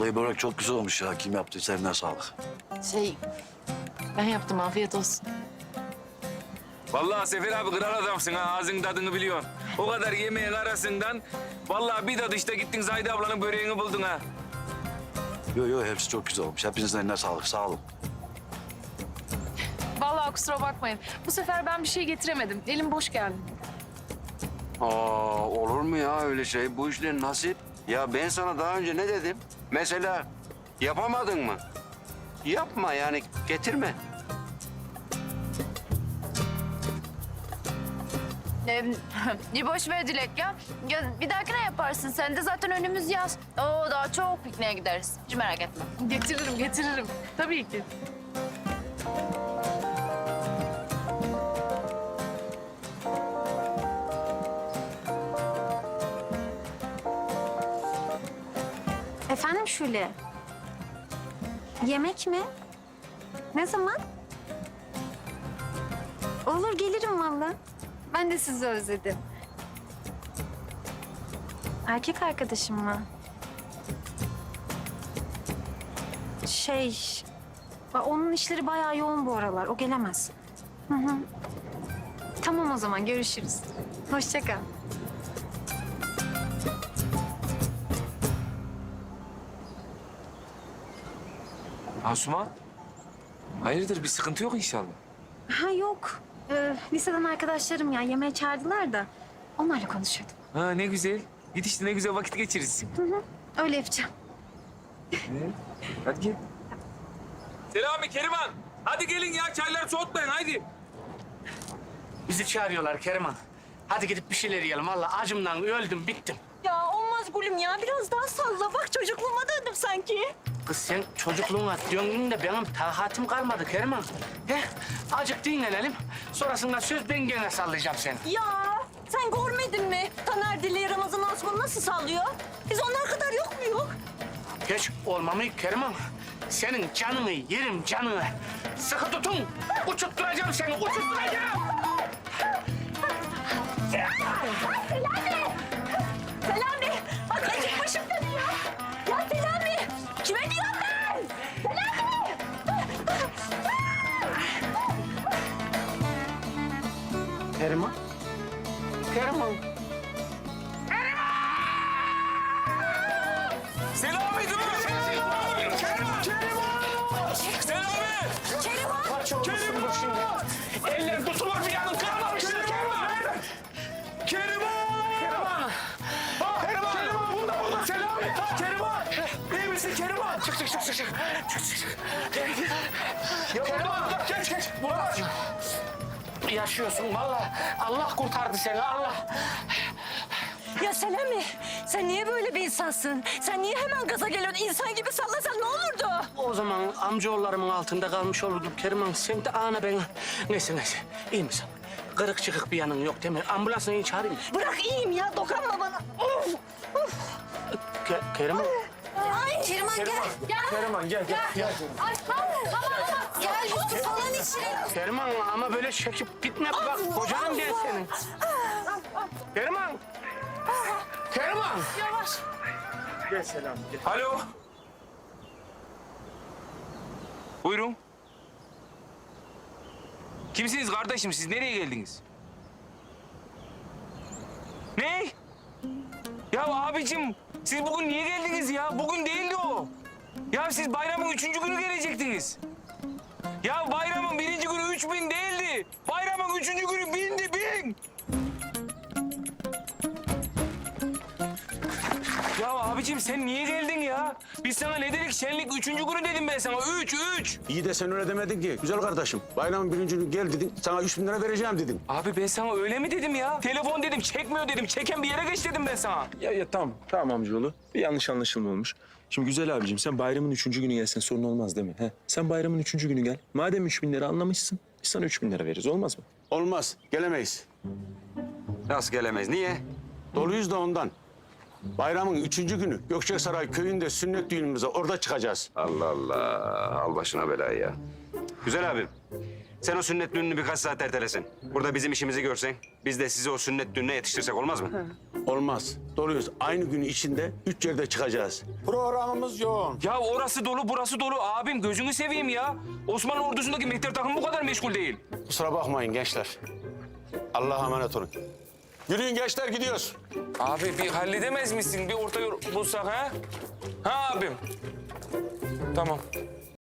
Vallahi börek çok güzel olmuş ya. Kim yaptıysa eline sağlık. Şey, ben yaptım afiyet olsun. Vallahi Sefer abi kral adamsın ha. Ağzın tadını biliyorsun. O kadar yemeğin arasından vallahi bir dadışta gittin Zahide ablanın böreğini buldun ha. Yo yo hepsi çok güzel olmuş. Hepinizin eline sağlık. Sağ olun. Vallahi kusura bakmayın. Bu sefer ben bir şey getiremedim. Elim boş geldi. Aa, olur mu ya öyle şey? Bu işler nasip. Ya ben sana daha önce ne dedim? Mesela yapamadın mı? Yapma yani getirme. Ee, boş ver Dilek ya. ya. Bir dahakine yaparsın. Sen de zaten önümüz yaz. Oo daha çok pikniğe gideriz. Hiç merak etme. Getiririm, getiririm. Tabii ki. Efendim Şule? Yemek mi? Ne zaman? Olur gelirim valla. Ben de sizi özledim. Erkek arkadaşım mı? Şey, onun işleri bayağı yoğun bu aralar. O gelemez. Hı hı. Tamam o zaman görüşürüz. Hoşça kal. Asuman. Hayırdır bir sıkıntı yok inşallah. Ha yok. Ee, liseden arkadaşlarım ya yemeğe çağırdılar da onlarla konuşuyordum. Ha ne güzel. Git işte ne güzel vakit geçirirsin. Öyle yapacağım. Hadi gel. Selami, Keriman. Hadi gelin ya çayları soğutmayın haydi. Bizi çağırıyorlar Keriman. Hadi gidip bir şeyler yiyelim. Vallahi acımdan öldüm, bittim. Ya olmaz Gülüm ya. Biraz daha salla. Bak çocukluğuma döndüm sanki. Kız sen çocukluğuna döndün de benim takatim kalmadı Keriman. He, azıcık dinlenelim. Sonrasında söz ben gene sallayacağım seni. Ya sen görmedin mi? Taner Dili Ramazan Osman nasıl sallıyor? Biz onlar kadar yok muyuz? Geç olmamı Keriman. Senin canını yerim canını. Sıkı tutun. Uçutturacağım seni, uçutturacağım. Keriman. Keriman. Selami dur. Keriman. Selami. Kaç olmuşsun bu şimdi? Eller tutulur bir yanın kalmamıştır Keriman. Keriman. Keriman. Keriman. Keriman burada burada Selami. Keriman. İyi misin Keriman? Çık çık çık çık. Çık çık çık. çık. Keriman geç geç. Murat. Yaşıyorsun vallahi. Allah kurtardı seni Allah. Ya Selami! Sen niye böyle bir insansın? Sen niye hemen gaza geliyorsun? İnsan gibi sallasan ne olurdu? O zaman amcaoğullarımın altında kalmış olurdum Keriman. Sen de ana beni. Neyse neyse. İyi misin? Kırık çıkık bir yanın yok değil mi? Ambulansını çağırayım mı? Bırak iyiyim ya. Dokunma bana. Of! Ke Keriman. Ay! Keriman gel. Keriman gel gel. gel. Ay, tamam, tamam. Gel Yusuf falan içine. Keriman ama böyle çekip gitme bak kocanım gel senin. Keriman. Keriman. Yavaş. Gel selam gel. Alo. Buyurun. Kimsiniz kardeşim siz nereye geldiniz? Ne? Ya abicim siz bugün niye geldiniz ya? Bugün değildi o. Ya siz bayramın üçüncü günü gelecektiniz. Ya bayramın birinci günü üç bin değildi. Bayramın üçüncü günü bindi bin. Abicim sen niye geldin ya? Biz sana ne dedik? Şenlik üçüncü günü dedim ben sana. Üç, üç. İyi de sen öyle demedin ki. Güzel kardeşim. Bayramın birinci günü gel dedin. Sana üç bin lira vereceğim dedim. Abi ben sana öyle mi dedim ya? Telefon dedim, çekmiyor dedim. Çeken bir yere geç dedim ben sana. Ya ya tamam tamam amcaoğlu. Bir yanlış anlaşılma olmuş. Şimdi güzel abicim sen bayramın üçüncü günü gelsen sorun olmaz değil mi? He? Sen bayramın üçüncü günü gel. Madem üç bin lira anlamışsın biz sana üç bin lira veririz olmaz mı? Olmaz. Gelemeyiz. Nasıl gelemeyiz? Niye? Doluyuz da ondan. Bayramın üçüncü günü Gökçeksaray köyünde sünnet düğünümüze orada çıkacağız. Allah Allah. Al başına belayı ya. Güzel abim. Sen o sünnet düğününü birkaç saat ertelesin. Burada bizim işimizi görsen, biz de sizi o sünnet düğününe yetiştirsek olmaz mı? Olmaz. Doğruyuz. Aynı gün içinde üç yerde çıkacağız. Programımız yoğun. Ya orası dolu burası dolu abim gözünü seveyim ya. Osmanlı ordusundaki mehter takımı bu kadar meşgul değil. Kusura bakmayın gençler. Allah'a emanet olun. Yürüyün gençler gidiyoruz. Abi bir halledemez misin? Bir orta yol bulsak ha? Ha abim? Tamam.